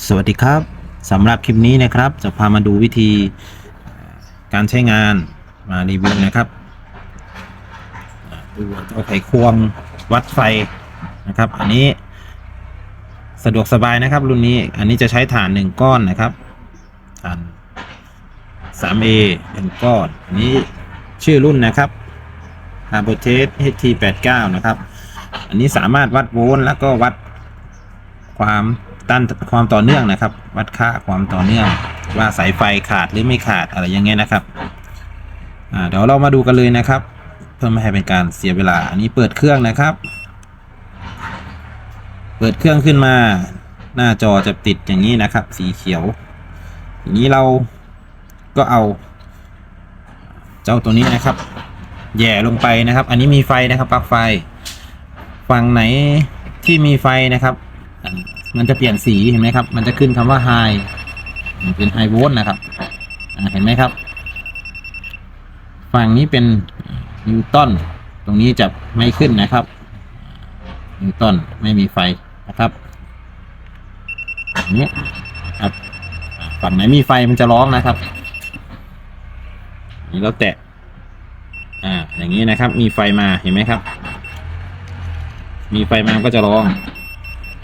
สวัสดีครับสำหรับคลิปนี้นะครับ จะพามาดูวิธีการใช้งานมารีวิวนะครับอ่าดูเจ้าไขควงวัดไฟนะครับ อันนี้สะดวกสบายนะครับ รุ่นนี้อันนี้จะใช้ฐานหนึ่งก้อนนะครับฐาน 3A หนึ่งก้อน อันนี้ชื่อรุ่นนะครับ h a r b o t e s HT89 นะครับ อันนี้สามารถวัดโวลต์แล้วก็วัดความ ต้านความต่อเนื่องนะครับ วัดค่าความต่อเนื่อง ว่าสายไฟขาดหรือไม่ขาดอะไรอย่างเงี้ยนะครับเดี๋ยวเรามาดูกันเลยนะครับ เพื่อไม่ให้เป็นการเสียเวลาอันนี้เปิดเครื่องนะครับ เปิดเครื่องขึ้นมา หน้าจอจะติดอย่างนี้นะครับ สีเขียวทีนี้เราก็เอา เจ้าตัวนี้นะครับ แย่ลงไปนะครับ อันนี้มีไฟนะครับปลั๊กไฟ ฝั่งไหนที่มีไฟนะครับ มันจะเปลี่ยนสีเห็นไหมครับ มันจะขึ้นคำว่า high เป็น high volt นะครับเห็นไหมครับ ฝั่งนี้เป็นนิวตันตรงนี้จะไม่ขึ้นนะครับนิวตันไม่มีไฟนะครับอย่งนี้ครับฝั่งไหนมีไฟมันจะร้องนะครับนี่เราแตะอ่าอย่างนี้นะครับ มีไฟมาเห็นไหมครับ มีไฟมาก็จะร้อง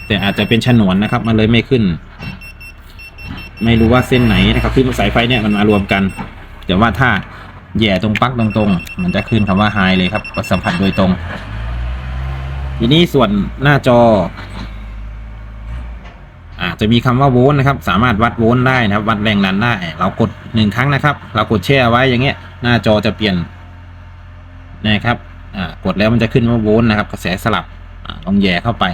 แต่อาจจะเป็นฉนวนนะครับ มันเลยไม่ขึ้น ไม่รู้ว่าเส้นไหนนะครับที่มันสายไฟเนี่ยมันมารวมกัน แต่ว่าถ้าแย่ตรงปลั๊กตรงๆ มันจะขึ้นคำว่าไฮเลยครับก็สัมผัสโดยตรง ทีนี้ส่วนหน้าจออาจจะมีคำว่าโวลต์นะครับ สามารถวัดโวลต์ได้นะครับ วัดแรงดันได้ เรากดหนึ่งครั้งนะครับ เรากดแช่ไว้อย่างเงี้ย หน้าจอจะเปลี่ยนนะครับกดแล้วมันจะขึ้นว่าโวลต์นะครับ กระแสสลับลองแย่เข้าไป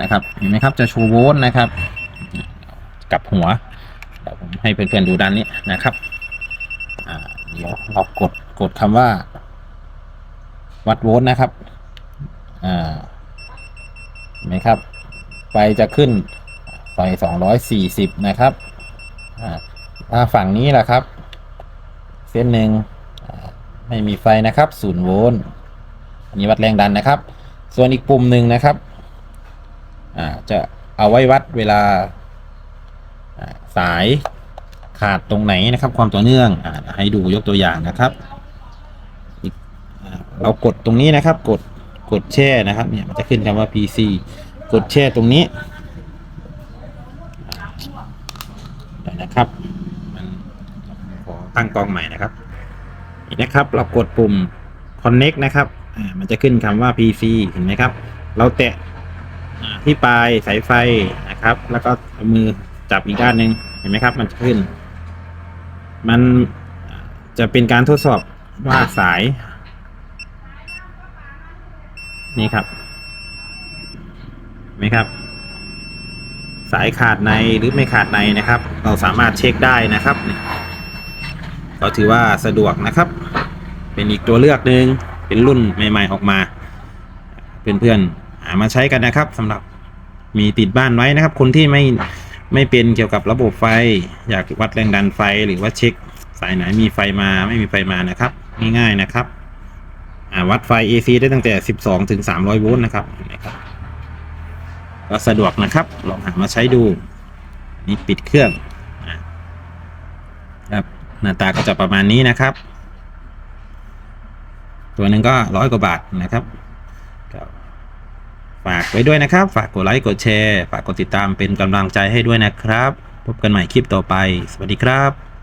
นะครับเห็นไหมครับจะโชว์โวลต์นะครับ กับหัวเดี๋ยวผมให้เพื่อนๆดูด้านนี้นะครับเดี๋ยวเรากดกดคำว่า วัดโวลต์นะครับเห็นไหมครับไฟจะขึ้นไฟ240 นะครับอ่าถ้าฝั่งนี้แหละครับ เส้นหนึ่งไม่มีไฟนะครับ0โวลต์อันนี้วัดแรงดันนะครับ ส่วนอีกปุ่มหนึ่งนะครับ จะเอาไว้วัดเวลาสายขาดตรงไหนนะครับ ความต่อเนื่องอให้ดูยกตัวอย่างนะครับเรากดตรงนี้นะครับ กดกดแช่นะครับ เนี่ยมันจะขึ้นคำว่า PC กดแช่ตรงนี้นะครับมันขอตั้งกล้องใหม่นะครับนี่นะครับ เรากดปุ่ม connect นะครับมันจะขึ้นคำว่า PC เห็นไหมครับ เราแตะ ที่ปลายสายไฟนะครับ แล้วก็เอามือจับอีกด้านหนึ่งเห็นไหมครับ มันจะขึ้น มันจะเป็นการทดสอบว่าสาย นี่ครับเห็นไหมครับ สายขาดในหรือไม่ขาดในนะครับ เราสามารถเช็คได้นะครับก็ถือว่าสะดวกนะครับ เป็นอีกตัวเลือกหนึ่งเป็นรุ่นใหม่ ๆ ออกมา เพื่อนๆ มาใช้กันนะครับสำหรับมีติดบ้านไว้นะครับ คนที่ไม่ไม่เป็นเกี่ยวกับระบบไฟ อยากวัดแรงดันไฟหรือว่าเช็ค สายไหนมีไฟมาไม่มีไฟมานะครับ ง่ายๆนะครับวัดไฟ AC ได้ตั้งแต่ 12 ถึง 300 โวลต์นะครับนไหมครับก็สะดวกนะครับลองหามาใช้ดู นี่ปิดเครื่องครับหน้าตาก็จะประมาณนี้นะครับ ตัวหนึ่งก็ร้อยกว่าบาทนะครับ ฝากไว้ด้วยนะครับ ฝากกดไลค์กดแชร์ ฝากกดติดตามเป็นกำลังใจให้ด้วยนะครับ พบกันใหม่คลิปต่อไป สวัสดีครับ